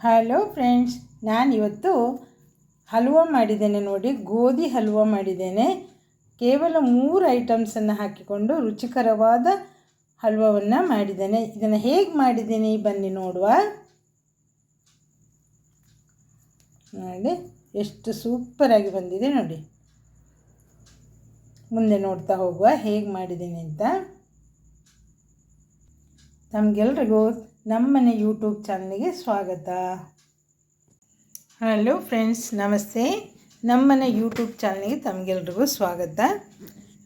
Hello friends ನಾನು ಇವತ್ತು ಹಲ್ವ ಮಾಡಿದ್ದೇನೆ ನೋಡಿ, ಗೋಧಿ ಹಲ್ವ ಮಾಡಿದ್ದೇನೆ. ಕೇವಲ ಮೂರು ಐಟಮ್ಸನ್ನು ಹಾಕಿಕೊಂಡು ರುಚಿಕರವಾದ ಹಲ್ವವನ್ನು ಮಾಡಿದ್ದೇನೆ. ಇದನ್ನು ಹೇಗೆ ಮಾಡಿದ್ದೀನಿ ಬನ್ನಿ ನೋಡುವ. ನೋಡಿ, ಎಷ್ಟು ಸೂಪರಾಗಿ ಬಂದಿದೆ ನೋಡಿ. ಮುಂದೆ ನೋಡ್ತಾ ಹೋಗುವ ಹೇಗೆ ಮಾಡಿದ್ದೀನಿ ಅಂತ. ತಮಗೆಲ್ರಿಗೂ ನಮ್ಮನೆ ಯೂಟ್ಯೂಬ್ ಚಾನಲ್ಗೆ ಸ್ವಾಗತ. ಹಲೋ ಫ್ರೆಂಡ್ಸ್, ನಮಸ್ತೆ. ನಮ್ಮನೆ ಯೂಟ್ಯೂಬ್ ಚಾನಲ್ಗೆ ತಮಗೆಲ್ರಿಗೂ ಸ್ವಾಗತ.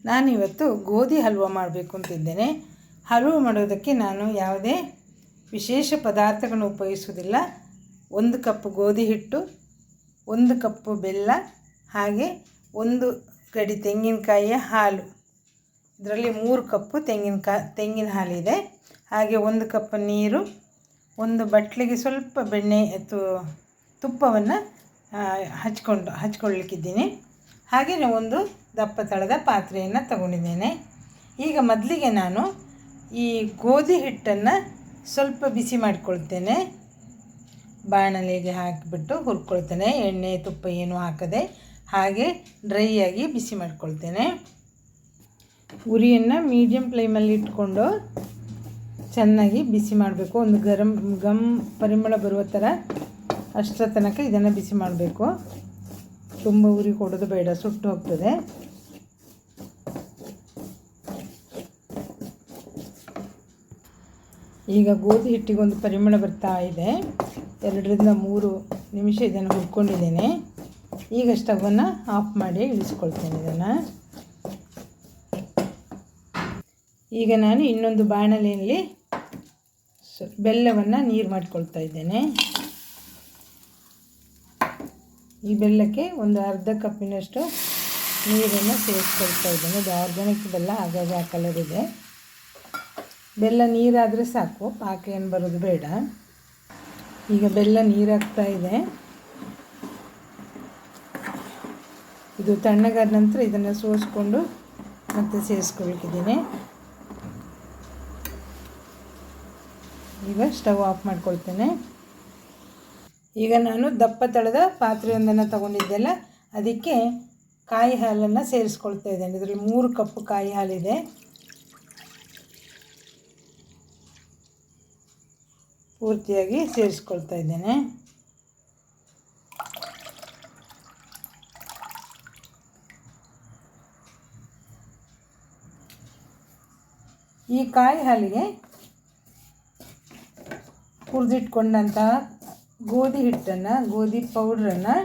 ನಾನಿವತ್ತು ಗೋಧಿ ಹಲ್ವ ಮಾಡಬೇಕು ಅಂತಿದ್ದೇನೆ. ಹಲ್ವ ಮಾಡೋದಕ್ಕೆ ನಾನು ಯಾವುದೇ ವಿಶೇಷ ಪದಾರ್ಥಗಳನ್ನು ಉಪಯೋಗಿಸೋದಿಲ್ಲ ಒಂದು ಕಪ್ ಗೋಧಿ ಹಿಟ್ಟು, ಒಂದು ಕಪ್ಪು ಬೆಲ್ಲ, ಹಾಗೆ ಒಂದು ಕಡಿ ತೆಂಗಿನಕಾಯಿಯ ಹಾಲು. ಇದರಲ್ಲಿ ಮೂರು ಕಪ್ಪು ತೆಂಗಿನಕಾಯಿ ತೆಂಗಿನ ಹಾಲಿದೆ. ಹಾಗೆ ಒಂದು ಕಪ್ ನೀರು, ಒಂದು ಬಟ್ಲಿಗೆ ಸ್ವಲ್ಪ ಬೆಣ್ಣೆ ತು, ತುಪ್ಪವನ್ನು ಹಚ್ಕೊಂಡು, ಹಚ್ಕೊಳ್ಳಿಕ್ಕಿದ್ದೀನಿ. ಹಾಗೆಯೇ ಒಂದು ದಪ್ಪ ತಳದ ಪಾತ್ರೆಯನ್ನು ತಗೊಂಡಿದ್ದೇನೆ. ಈಗ ಮೊದಲಿಗೆ ನಾನು ಈ ಗೋಧಿ ಹಿಟ್ಟನ್ನು ಸ್ವಲ್ಪ ಬಿಸಿ ಮಾಡಿಕೊಳ್ತೇನೆ. ಬಾಣಲೆಗೆ ಹಾಕಿಬಿಟ್ಟು ಹುರ್ಕೊಳ್ತೇನೆ. ಎಣ್ಣೆ, ತುಪ್ಪ ಏನೂ ಹಾಕದೆ ಹಾಗೆ ಡ್ರೈ ಆಗಿ ಬಿಸಿ ಮಾಡ್ಕೊಳ್ತೇನೆ. ಉರಿಯನ್ನು ಮೀಡಿಯಮ್ ಫ್ಲೇಮಲ್ಲಿ ಇಟ್ಕೊಂಡು ಚೆನ್ನಾಗಿ ಬಿಸಿ ಮಾಡಬೇಕು. ಒಂದು ಗರಂ ಗಮ್ ಪರಿಮಳ ಬರುವ ಥರ ಅಷ್ಟರ ತನಕ ಇದನ್ನು ಬಿಸಿ ಮಾಡಬೇಕು. ತುಂಬ ಉರಿ ಕೊಡೋದು ಬೇಡ, ಸುಟ್ಟು ಹೋಗ್ತದೆ. ಈಗ ಗೋಧಿ ಹಿಟ್ಟಿಗೆ ಒಂದು ಪರಿಮಳ ಬರ್ತಾ ಇದೆ. ಎರಡರಿಂದ ಮೂರು ನಿಮಿಷ ಇದನ್ನು ಹುರ್ಕೊಂಡಿದ್ದೇನೆ. ಈಗ ಸ್ಟವನ್ನು ಆಫ್ ಮಾಡಿ ಇಳಿಸ್ಕೊಳ್ತೇನೆ ಇದನ್ನು. ಈಗ ನಾನು ಇನ್ನೊಂದು ಬಾಣಲೆಯಲ್ಲಿ ಬೆಲ್ಲವನ್ನು ನೀರು ಮಾಡಿಕೊಳ್ತಾ ಇದ್ದೇನೆ. ಈ ಬೆಲ್ಲಕ್ಕೆ ಒಂದು ಅರ್ಧ ಕಪ್ಪಿನಷ್ಟು ನೀರನ್ನು ಸೇರಿಸ್ಕೊಳ್ತಾ ಇದ್ದೇನೆ. ಇದು ಆರ್ಗ್ಯಾನಿಕ್ ಬೆಲ್ಲ, ಹಾಗಾಗಿ ಆ ಕಲರ್ ಇದೆ. ಬೆಲ್ಲ ನೀರಾದರೆ ಸಾಕು, ಪಾಕ ಏನು ಬರೋದು ಬೇಡ. ಈಗ ಬೆಲ್ಲ ನೀರಾಗ್ತಾ ಇದೆ. ಇದು ತಣ್ಣಗಾದ ನಂತರ ಇದನ್ನು ಸೋಸ್ಕೊಂಡು ಮತ್ತೆ ಸೇರಿಸ್ಕೊಳ್ತಿದ್ದೀನಿ. ಈಗ ಸ್ಟವ್ ಆಫ್ ಮಾಡ್ಕೊಳ್ತೇನೆ. ಈಗ ನಾನು ದಪ್ಪ ತಳದ ಪಾತ್ರೆಯೊಂದನ್ನು ತಗೊಂಡಿದ್ದೆಲ್ಲ, ಅದಕ್ಕೆ ಕಾಯಿ ಹಾಲನ್ನು ಸೇರಿಸ್ಕೊಳ್ತಾ ಇದ್ದೇನೆ. ಇದರಲ್ಲಿ ಮೂರು ಕಪ್ಪು ಕಾಯಿ ಹಾಲಿದೆ. ಪೂರ್ತಿಯಾಗಿ ಸೇರಿಸ್ಕೊಳ್ತಾ ಇದ್ದೇನೆ. ಈ ಕಾಯಿ ಹಾಲಿಗೆ ಹುರಿದಿಟ್ಕೊಂಡಂಥ ಗೋಧಿ ಹಿಟ್ಟನ್ನು, ಗೋಧಿ ಪೌಡ್ರನ್ನು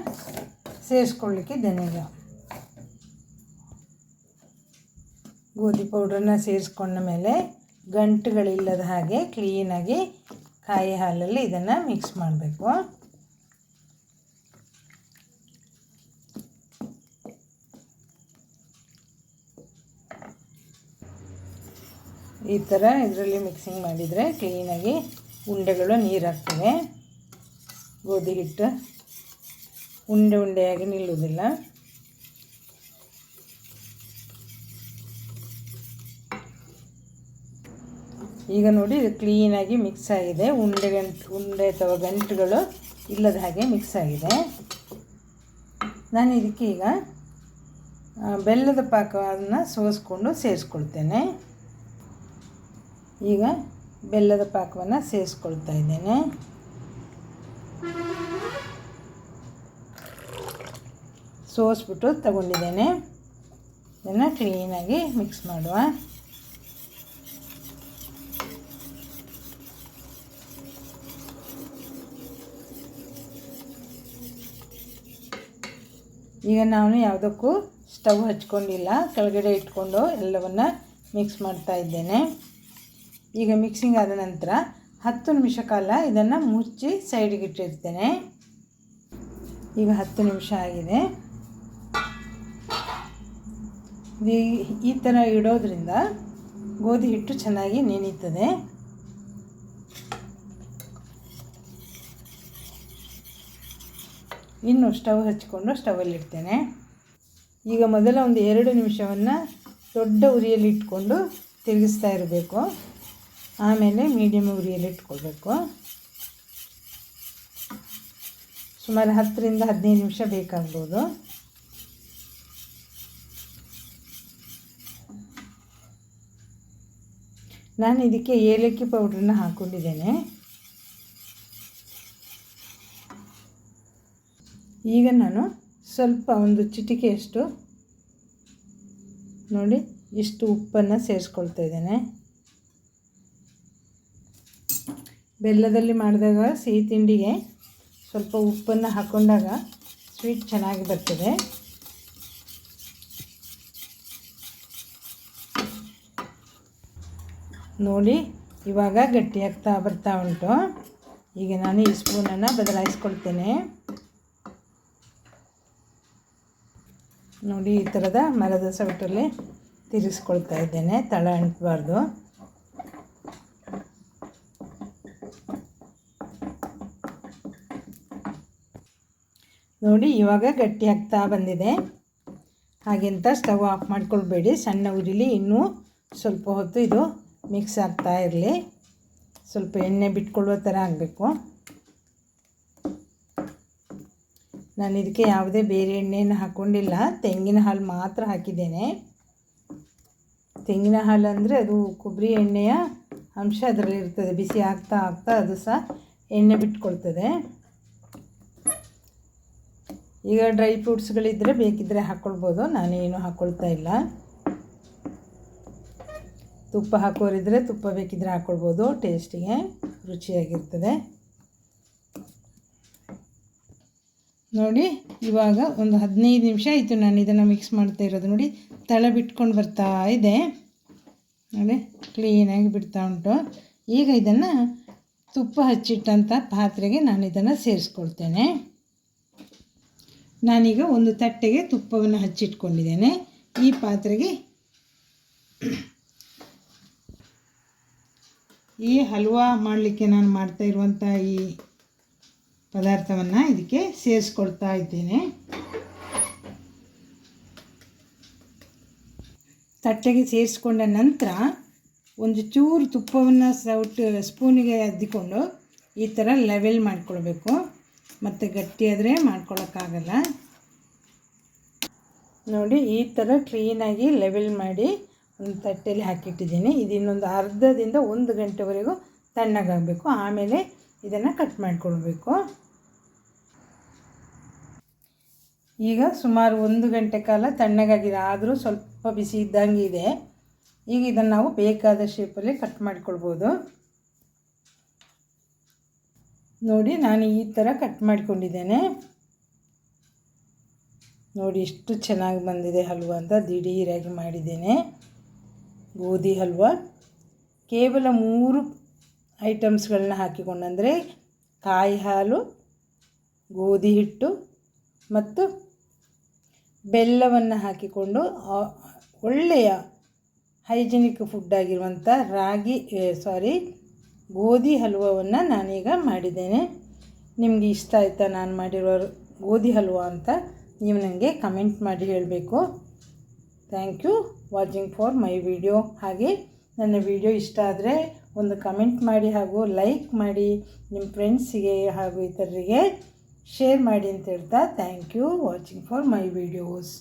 ಸೇರಿಸ್ಕೊಳ್ಳಿಕ್ಕಿದ್ದೇನೆ ಈಗ. ಗೋಧಿ ಪೌಡ್ರನ್ನು ಸೇರಿಸ್ಕೊಂಡ ಮೇಲೆ ಗಂಟುಗಳಿಲ್ಲದ ಹಾಗೆ ಕ್ಲೀನಾಗಿ ಕಾಯಿ ಹಾಲಲ್ಲಿ ಇದನ್ನು ಮಿಕ್ಸ್ ಮಾಡಬೇಕು. ಈ ಥರ ಇದರಲ್ಲಿ ಮಿಕ್ಸಿಂಗ್ ಮಾಡಿದರೆ ಕ್ಲೀನಾಗಿ ಉಂಡೆಗಳು ನೀರಾಗ್ತವೆ ಗೋಧಿ ಹಿಟ್ಟು. ಉಂಡೆ ಉಂಡೆಯಾಗಿ ನಿಲ್ಲುವುದಿಲ್ಲ. ಈಗ ನೋಡಿ ಇದು ಕ್ಲೀನಾಗಿ ಮಿಕ್ಸ್ ಆಗಿದೆ. ಉಂಡೆ ಗಂಟು, ಉಂಡೆ ಅಥವಾ ಗಂಟುಗಳು ಇಲ್ಲದ ಹಾಗೆ ಮಿಕ್ಸ್ ಆಗಿದೆ. ನಾನು ಇದಕ್ಕೆ ಈಗ ಬೆಲ್ಲದ ಪಾಕವನ್ನು ಸೋಸ್ಕೊಂಡು ಸೇರಿಸ್ಕೊಳ್ತೇನೆ. ಈಗ ಬೆಲ್ಲದ ಪಾಕವನ್ನು ಸೇರಿಸ್ಕೊಳ್ತಾ ಇದ್ದೇನೆ. ಸೋಸ್ಬಿಟ್ಟು ತಗೊಂಡಿದ್ದೇನೆ. ಇದನ್ನು ಕ್ಲೀನಾಗಿ ಮಿಕ್ಸ್ ಮಾಡುವ. ಈಗ ನಾನು ಯಾವುದಕ್ಕೂ ಸ್ಟವ್ ಹಚ್ಕೊಂಡಿಲ್ಲ. ಕೆಳಗಡೆ ಇಟ್ಕೊಂಡು ಎಲ್ಲವನ್ನು ಮಿಕ್ಸ್ ಮಾಡ್ತಾ ಇದ್ದೇನೆ. ಈಗ ಮಿಕ್ಸಿಂಗ್ ಆದ ನಂತರ ಹತ್ತು ನಿಮಿಷ ಕಾಲ ಇದನ್ನು ಮುಚ್ಚಿ ಸೈಡಿಗೆ ಇಟ್ಟಿರ್ತೇನೆ. ಈಗ ಹತ್ತು ನಿಮಿಷ ಆಗಿದೆ. ಈ ಥರ ಇಡೋದ್ರಿಂದ ಗೋಧಿ ಹಿಟ್ಟು ಚೆನ್ನಾಗಿ ನೆನೀತದೆ. ಇನ್ನು ಸ್ಟವ್ ಹಚ್ಕೊಂಡು ಸ್ಟವಲ್ಲಿ ಇಡ್ತೇನೆ. ಈಗ ಮೊದಲ ಒಂದು ಎರಡು ನಿಮಿಷವನ್ನು ದೊಡ್ಡ ಉರಿಯಲ್ಲಿ ಇಟ್ಕೊಂಡು ತಿರುಗಿಸ್ತಾ ಇರಬೇಕು. ಆಮೇಲೆ ಮೀಡಿಯಮ್ ಉರಿಯಲ್ಲಿ ಇಟ್ಕೊಳ್ಬೇಕು. ಸುಮಾರು ಹತ್ತರಿಂದ ಹದಿನೈದು ನಿಮಿಷ ಬೇಕಾಗ್ಬೋದು. ನಾನು ಇದಕ್ಕೆ ಏಲಕ್ಕಿ ಪೌಡ್ರನ್ನ ಹಾಕ್ಕೊಂಡಿದ್ದೇನೆ ಈಗ ನಾನು ಸ್ವಲ್ಪ ಒಂದು ಚಿಟಿಕೆಯಷ್ಟು ನೋಡಿ, ಇಷ್ಟು ಉಪ್ಪನ್ನು ಸೇರಿಸ್ಕೊಳ್ತಾ ಇದ್ದೇನೆ. ಬೆಲ್ಲದಲ್ಲಿ ಮಾಡಿದಾಗ ಸಿಹಿ ತಿಂಡಿಗೆ ಸ್ವಲ್ಪ ಉಪ್ಪನ್ನು ಹಾಕ್ಕೊಂಡಾಗ ಸ್ವೀಟ್ ಚೆನ್ನಾಗಿ ಬರ್ತದೆ. ನೋಡಿ, ಇವಾಗ ಗಟ್ಟಿಯಾಗ್ತಾ ಬರ್ತಾ ಉಂಟು. ಈಗ ನಾನು ಈ ಸ್ಪೂನನ್ನು ಬದಲಾಯಿಸ್ಕೊಳ್ತೇನೆ. ನೋಡಿ, ಈ ಥರದ ಮರದ ಸೌಟಲ್ಲಿ ತಿರುಗಿಸ್ಕೊಳ್ತಾ ಇದ್ದೇನೆ. ತಳ ಅಂಟಬಾರ್ದು. ನೋಡಿ, ಇವಾಗ ಗಟ್ಟಿಯಾಗ್ತಾ ಬಂದಿದೆ. ಹಾಗೆಂತ ಸ್ಟವ್ ಆಫ್ ಮಾಡ್ಕೊಳ್ಬೇಡಿ. ಸಣ್ಣ ಉರಿಲಿ ಇನ್ನೂ ಸ್ವಲ್ಪ ಹೊತ್ತು ಇದು ಮಿಕ್ಸ್ ಆಗ್ತಾ ಇರಲಿ. ಸ್ವಲ್ಪ ಎಣ್ಣೆ ಬಿಟ್ಕೊಳ್ಳುವ ಥರ ಆಗಬೇಕು. ನಾನು ಇದಕ್ಕೆ ಯಾವುದೇ ಬೇರೆ ಎಣ್ಣೆಯನ್ನು ಹಾಕ್ಕೊಂಡಿಲ್ಲ ತೆಂಗಿನ ಹಾಲು ಮಾತ್ರ ಹಾಕಿದ್ದೇನೆ. ತೆಂಗಿನ ಹಾಲು ಅಂದರೆ ಅದು ಕೊಬ್ಬರಿ ಎಣ್ಣೆಯ ಅಂಶ ಅದರಲ್ಲಿ ಇರ್ತದೆ ಬಿಸಿ ಆಗ್ತಾ ಆಗ್ತಾ ಅದು ಸಹ ಎಣ್ಣೆ ಬಿಟ್ಕೊಳ್ತದೆ. ಈಗ ಡ್ರೈ ಫ್ರೂಟ್ಸ್ಗಳಿದ್ದರೆ ಬೇಕಿದ್ದರೆ ಹಾಕ್ಕೊಳ್ಬೋದು ನಾನೇನು ಹಾಕ್ಕೊಳ್ತಾ ಇಲ್ಲ. ತುಪ್ಪ ಹಾಕೋರಿದ್ರೆ ತುಪ್ಪ ಬೇಕಿದ್ದರೆ ಹಾಕ್ಕೊಳ್ಬೋದು ಟೇಸ್ಟಿಗೆ ರುಚಿಯಾಗಿರ್ತದೆ. ನೋಡಿ, ಇವಾಗ ಒಂದು ಹದಿನೈದು ನಿಮಿಷ ಆಯಿತು ನಾನು ಇದನ್ನು ಮಿಕ್ಸ್ ಮಾಡ್ತಾ ಇರೋದು. ನೋಡಿ, ತಳ ಬಿಟ್ಕೊಂಡು ಬರ್ತಾ ಇದೆ. ನೋಡಿ ಕ್ಲೀನಾಗಿ ಬಿಡ್ತಾ ಉಂಟು. ಈಗ ಇದನ್ನು ತುಪ್ಪ ಹಚ್ಚಿಟ್ಟಂಥ ಪಾತ್ರೆಗೆ ನಾನು ಇದನ್ನು ಸೇರಿಸ್ಕೊಳ್ತೇನೆ. ನಾನೀಗ ಒಂದು ತಟ್ಟೆಗೆ ತುಪ್ಪವನ್ನು ಹಚ್ಚಿಟ್ಕೊಂಡಿದ್ದೇನೆ. ಈ ಪಾತ್ರೆಗೆ ಈ ಹಲ್ವಾ ಮಾಡಲಿಕ್ಕೆ ನಾನು ಮಾಡ್ತಾ ಇರುವಂಥ ಈ ಪದಾರ್ಥವನ್ನು ಇದಕ್ಕೆ ಸೇರಿಸ್ಕೊಳ್ತಾ ಇದ್ದೇನೆ. ತಟ್ಟೆಗೆ ಸೇರಿಸ್ಕೊಂಡ ನಂತರ ಒಂದು ಚೂರು ತುಪ್ಪವನ್ನು ಸೌಟ್ ಸ್ಪೂನಿಗೆ ಅದ್ದಿಕೊಂಡು ಈ ಥರ ಲೆವೆಲ್ ಮಾಡಿಕೊಳ್ಬೇಕು. ಮತ್ತು ಗಟ್ಟಿಯಾದರೆ ಮಾಡ್ಕೊಳ್ಳೋಕ್ಕಾಗಲ್ಲ ನೋಡಿ ಈ ಥರ ಕ್ಲೀನಾಗಿ ಲೆವೆಲ್ ಮಾಡಿ ಒಂದು ತಟ್ಟೆಯಲ್ಲಿ ಹಾಕಿಟ್ಟಿದ್ದೀನಿ. ಇದು ಇನ್ನೊಂದು ಅರ್ಧದಿಂದ ಒಂದು ಗಂಟೆವರೆಗೂ ತಣ್ಣಗಾಗಬೇಕು. ಆಮೇಲೆ ಇದನ್ನು ಕಟ್ ಮಾಡಿಕೊಳ್ಬೇಕು. ಈಗ ಸುಮಾರು ಒಂದು ಗಂಟೆ ಕಾಲ ತಣ್ಣಗಾಗಿದೆ. ಆದರೂ ಸ್ವಲ್ಪ ಬಿಸಿ ಇದ್ದಂಗೆ ಇದೆ. ಈಗ ಇದನ್ನು ನಾವು ಬೇಕಾದ ಶೇಪಲ್ಲಿ ಕಟ್ ಮಾಡಿಕೊಳ್ಬೋದು. ನೋಡಿ ನಾನು ಈ ಥರ ಕಟ್ ಮಾಡಿಕೊಂಡಿದ್ದೇನೆ. ನೋಡಿ ಎಷ್ಟು ಚೆನ್ನಾಗಿ ಬಂದಿದೆ ಹಲ್ವ ಅಂತ ದಿಢೀರಾಗಿ ಮಾಡಿದ್ದೇನೆ. ಗೋಧಿ ಹಲ್ವ. ಕೇವಲ ಮೂರು ಐಟಮ್ಸ್ಗಳನ್ನ ಹಾಕಿಕೊಂಡಂದರೆ ಕಾಯಿ ಹಾಲು, ಗೋಧಿ ಹಿಟ್ಟು ಮತ್ತು ಬೆಲ್ಲವನ್ನು ಹಾಕಿಕೊಂಡು ಒಳ್ಳೆಯ ಹೈಜಿನಿಕ್ ಫುಡ್ ಆಗಿರುವಂಥ ರಾಗಿ ಸಾರಿ ಗೋಧಿ ಹಲ್ವವನ್ನು ನಾನೀಗ ಮಾಡಿದ್ದೇನೆ. ನಿಮಗೆ ಇಷ್ಟ ಆಯಿತಾ ನಾನು ಮಾಡಿರೋ ಗೋಧಿ ಹಲ್ವ ಅಂತ? ನೀವು ನನಗೆ ಕಮೆಂಟ್ ಮಾಡಿ ಹೇಳಬೇಕು. Thank you watching for my video ಹಾಗೆ ನನ್ನ ವಿಡಿಯೋ ಇಷ್ಟ ಆದರೆ ಒಂದು ಕಮೆಂಟ್ ಮಾಡಿ ಹಾಗೂ ಲೈಕ್ ಮಾಡಿ ನಿಮ್ಮ ಫ್ರೆಂಡ್ಸಿಗೆ ಹಾಗೂ ಇತರರಿಗೆ ಶೇರ್ ಮಾಡಿ ಅಂತ ಹೇಳ್ತಾ thank you watching for my videos